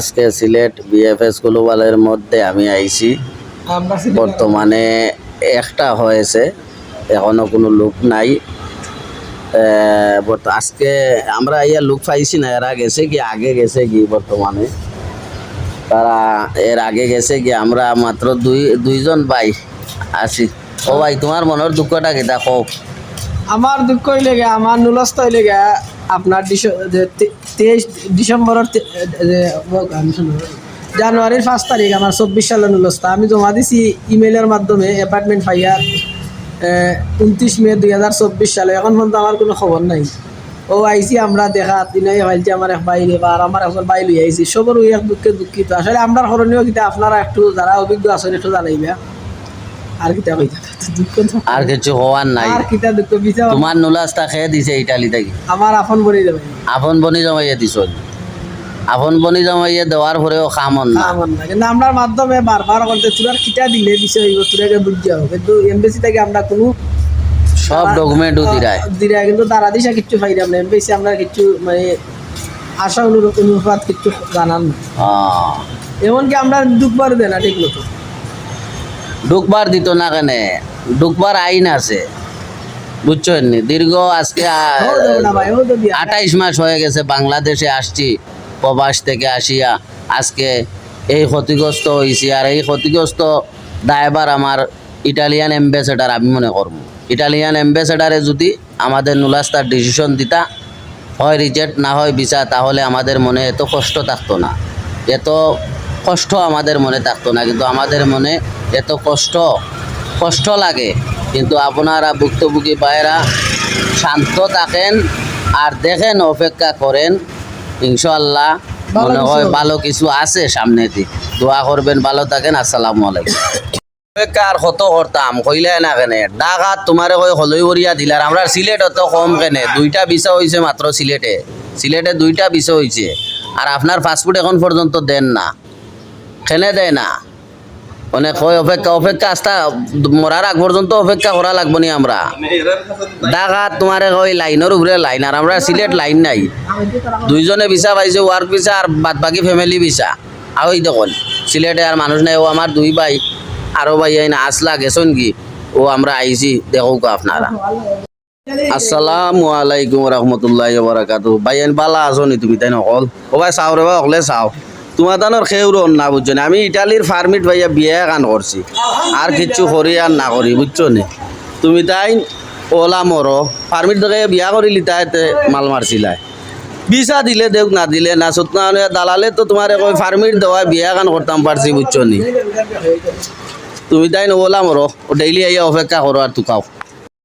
আজকে সিলেট বিএফএস গ্লোবালের মধ্যে আমি আইছি। বর্তমানে একটা হয়েছে, এখনও কোনো লোক নাই। আজকে আমরা ইয়া লোক পাইছি না, এরা গেছে কি, আগে গেছে কি বর্তমানে? তারা এর আগে গেছে কি, আমরা মাত্র দুই, দুইজন ভাই আছি। ও ভাই, তোমার মনের দুঃখটা কি? দেখো। আমার দুঃখ হইলে আমার নুলস্ত হইলে আপনার তেইশ শুনব। জানুয়ারির পাঁচ তারিখ, আমার চব্বিশ সালের নুলস্ত আমি জমা দিছি ইমেলের মাধ্যমে অ্যাপার্টমেন্ট পাইয়া উনত্রিশ মে দুই হাজার চব্বিশ সালে। এখন পর্যন্ত আমার কোনো খবর নাই। ও আইসি আমরা দেখা দিনে ভাইলছি আমার এক বাইরে বা আমার একজন বাই লই আইসি সবর ওই এক দুঃখে দুঃখিত। আসলে আমরা করণীয় কিতা আপনারা একটু যারা অভিজ্ঞ আছেন একটু জানাইবা। আর কিতা কইতা? দুঃখ তো। আর কিছু হওয়ার নাই। আর কিতা দুঃখ? বিচার তোমার নুলাসটা খেয়ে দিছে ইটালি থেকে। আমার আপন বলে দেবে আপন বনি জমাইয়ে দিছ। আপন বনি জমাইয়ে দেওয়ার পরেও খামন না। আমার না। কিন্তু আমরা মাধ্যমে বারবার করতে তোর কিতা দিলে বিষয় হইব? তোরাকে বুঝতে হবে কিন্তু এমবেসি থেকে আমরা কোনো সব ডকুমেন্টও দিরায়। দিরা কিন্তু তারা দিশা কিচ্ছু পাইলাম না। এমবেসি আমরা কিচ্ছু মানে আশা অনুপাত কিচ্ছু জানান না। এমনকি আমরা দুঃখবার দেয় না ঠিক মতো। ঢুকবার দিত না কেন। ঢুকবার আইন আছে। বুঝছেন নি? দীর্ঘ আজকে আঠাইশ মাস হয়ে গেছে বাংলাদেশে আসছি প্রবাস থেকে আসিয়া। আজকে এই ক্ষতিগ্রস্ত হয়েছি আর এই ক্ষতিগ্রস্ত দায়বার আমার ইটালিয়ান অ্যাম্বাসেডার আমি মনে করব। ইটালিয়ান অ্যাম্বাসেডারে যদি আমাদের নুলাস্তার ডিসিশন দিতা হয় রিজেক্ট না হয় বিচার তাহলে আমাদের মনে এত কষ্ট থাকতো না। এত কষ্ট আমাদের মনে থাকতো না কিন্তু আমাদের মনে এত কষ্ট কষ্ট লাগে। কিন্তু আপনারা ভুক্তভোগী ভাইয়েরা শান্ত থাকেন আর দেখেন অপেক্ষা করেন। ইনশাল্লাহ মনে হয় ভালো কিছু আছে সামনে দিক। দোয়া করবেন ভালো থাকেন আসসালামু আলাইকুম। অপেক্ষা আর কত করতাম কইলে না কেনে। ডাকাত তোমারে কই হলই বরিয়া দিলার আমরা সিলেট অত কম কেনে। দুইটা বিষয় হয়েছে মাত্র সিলেটে। সিলেটে দুইটা বিষয় হয়েছে আর আপনার পাসপোর্ট এখন পর্যন্ত দেন না। খেনে দেয় না। অনেক কয় অপেক্ষা অপেক্ষা আস্তা মরার আগ পর্যন্ত অপেক্ষা করা লাগবো নি আমরা। ডাকাত তোমারে কই লাইনের উপরে লাইন, আর আমরা সিলেট লাইন নাই। দুইজনে ভিসা পাইছে ওয়ার্ক ভিসা আর বাদ বাকি ফ্যামিলি ভিসা আর ওই দেখুন সিলেটে আর মানুষ নাই, ও আমার দুই ভাই, আরও ভাই আইন আসলা গেছেন কি। ও আমরা আইছি দেখো আপনারা। আসসালামু আলাইকুম রহমতুল্লাহ বারাকাতু ভাই বালা আছো নি তুমি, তাই নকল? ও ভাই, চাও রে ভাই, অকলে চাও। তোমার তানোর খেউর না, বুঝছ না? আমি ইটালির ফার্মিট ভাইয়া বিয়ে গান করছি। আর কিচ্ছু করি আর না করি, বুঝছ নি? তুমি তাই ওলা মরো। ফার্মিট দেখে বিয়া করিলি তাইতে মাল মারছিলাই ভিসা দিলে দেখ না দিলে না সত্য দালালে তো তোমার কই ফার্মিট দেওয়া বিয়া গান করতাম পারছি বুঝছ নি? তুমি তাই ওলা মরো ডেইলি আইয়া অপেক্ষা করো আর তুকাও।